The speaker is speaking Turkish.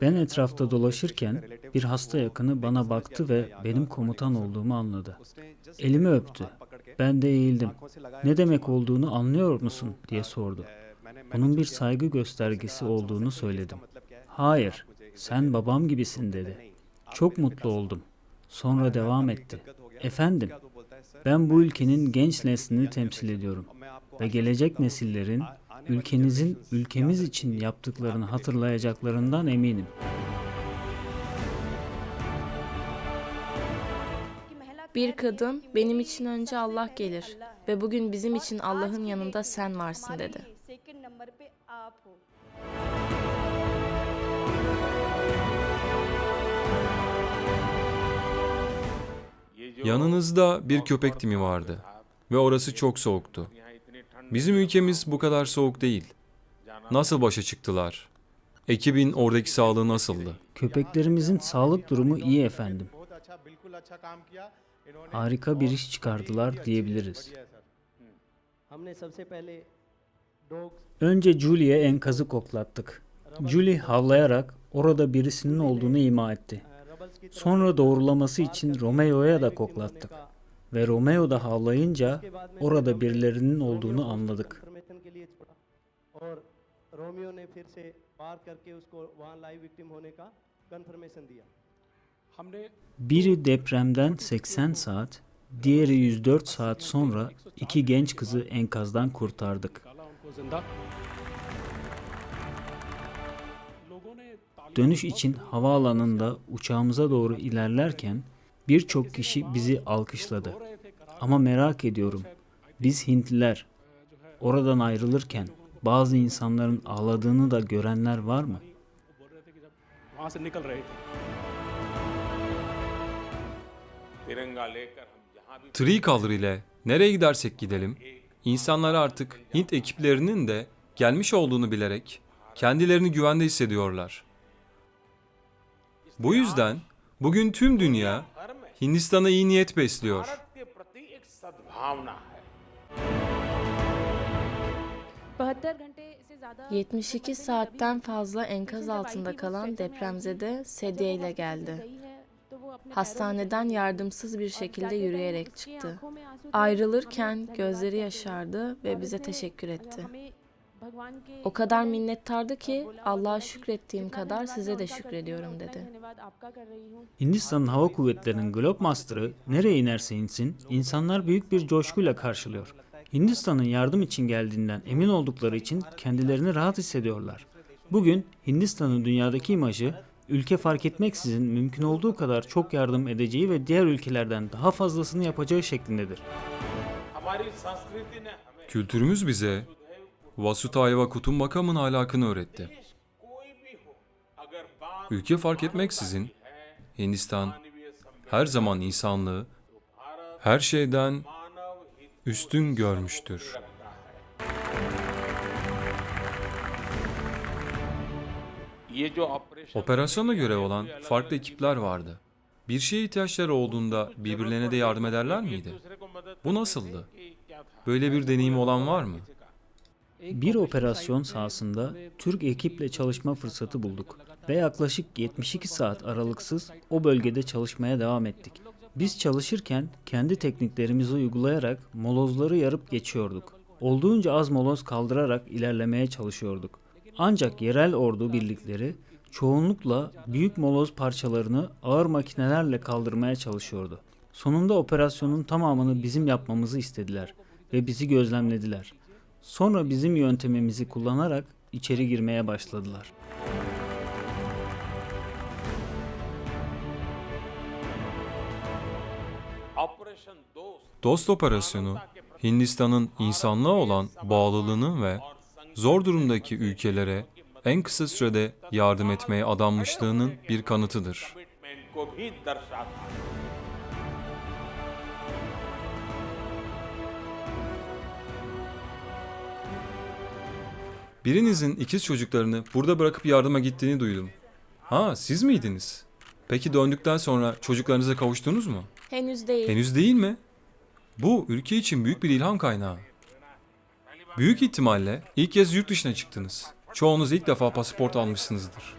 Ben etrafta dolaşırken bir hasta yakını bana baktı ve benim komutan olduğumu anladı. Elimi öptü. Ben de eğildim. Ne demek olduğunu anlıyor musun diye sordu. Bunun bir saygı göstergesi olduğunu söyledim. Hayır, sen babam gibisin dedi. Çok mutlu oldum. Sonra devam etti. Efendim, ben bu ülkenin genç neslini temsil ediyorum ve gelecek nesillerin ülkenizin ülkemiz için yaptıklarını hatırlayacaklarından eminim. Bir kadın benim için önce Allah gelir ve bugün bizim için Allah'ın yanında sen varsın dedi. Yanınızda bir köpek timi vardı ve orası çok soğuktu. Bizim ülkemiz bu kadar soğuk değil. Nasıl başa çıktılar? Ekibin oradaki sağlığı nasıldı? Köpeklerimizin sağlık durumu iyi efendim. Harika bir iş çıkardılar diyebiliriz. Önce Julie'ye enkazı koklattık. Julie havlayarak orada birisinin olduğunu ima etti. Sonra doğrulaması için Romeo'ya da koklattık ve Romeo da havlayınca orada birilerinin olduğunu anladık. Biri depremden 80 saat, diğeri 104 saat sonra iki genç kızı enkazdan kurtardık. Dönüş için havaalanında uçağımıza doğru ilerlerken Birçok kişi bizi alkışladı. Ama merak ediyorum. Biz Hintliler oradan ayrılırken bazı insanların ağladığını da görenler var mı? Trikallır ile nereye gidersek gidelim, insanlar artık Hint ekiplerinin de gelmiş olduğunu bilerek kendilerini güvende hissediyorlar. Bu yüzden bugün tüm dünya Hindistan'a iyi niyet besliyor. Bharat के प्रति एक सद्भावना है बहत्तर घंटे से ज्यादा 72 saatten fazla enkaz altında kalan depremzede sedye ile geldi. Hastaneden yardımsız bir şekilde yürüyerek çıktı. Ayrılırken gözleri yaşardı ve bize teşekkür etti. O kadar minnettardı ki Allah'a şükrettiğim kadar size de şükrediyorum dedi. Hindistan'ın hava kuvvetlerinin Globemaster'ı nereye inerse insin insanlar büyük bir coşkuyla karşılıyor. Hindistan'ın yardım için geldiğinden emin oldukları için kendilerini rahat hissediyorlar. Bugün Hindistan'ın dünyadaki imajı ülke fark etmeksizin mümkün olduğu kadar çok yardım edeceği ve diğer ülkelerden daha fazlasını yapacağı şeklindedir. Kültürümüz bize Vasutayeva Kutum Makam'ın ahlakını öğretti. Ülke fark etmeksizin Hindistan her zaman insanlığı her şeyden üstün görmüştür. Operasyona göre olan farklı ekipler vardı. Bir şeye ihtiyaçları olduğunda birbirlerine de yardım ederler miydi? Bu nasıldı? Böyle bir deneyim olan var mı? Bir operasyon sahasında Türk ekiple çalışma fırsatı bulduk ve yaklaşık 72 saat aralıksız o bölgede çalışmaya devam ettik. Biz çalışırken kendi tekniklerimizi uygulayarak molozları yarıp geçiyorduk. Olduğunca az moloz kaldırarak ilerlemeye çalışıyorduk. Ancak yerel ordu birlikleri çoğunlukla büyük moloz parçalarını ağır makinelerle kaldırmaya çalışıyordu. Sonunda operasyonun tamamını bizim yapmamızı istediler ve bizi gözlemlediler. Sonra bizim yöntemimizi kullanarak içeri girmeye başladılar. Dost operasyonu Hindistan'ın insanlığa olan bağlılığını ve zor durumdaki ülkelere en kısa sürede yardım etmeye adanmışlığının bir kanıtıdır. Birinizin ikiz çocuklarını burada bırakıp yardıma gittiğini duydum. Ha, siz miydiniz? Peki döndükten sonra çocuklarınıza kavuştunuz mu? Henüz değil. Henüz değil mi? Bu ülke için büyük bir ilham kaynağı. Büyük ihtimalle ilk kez yurt dışına çıktınız. Çoğunuz ilk defa pasaport almışsınızdır.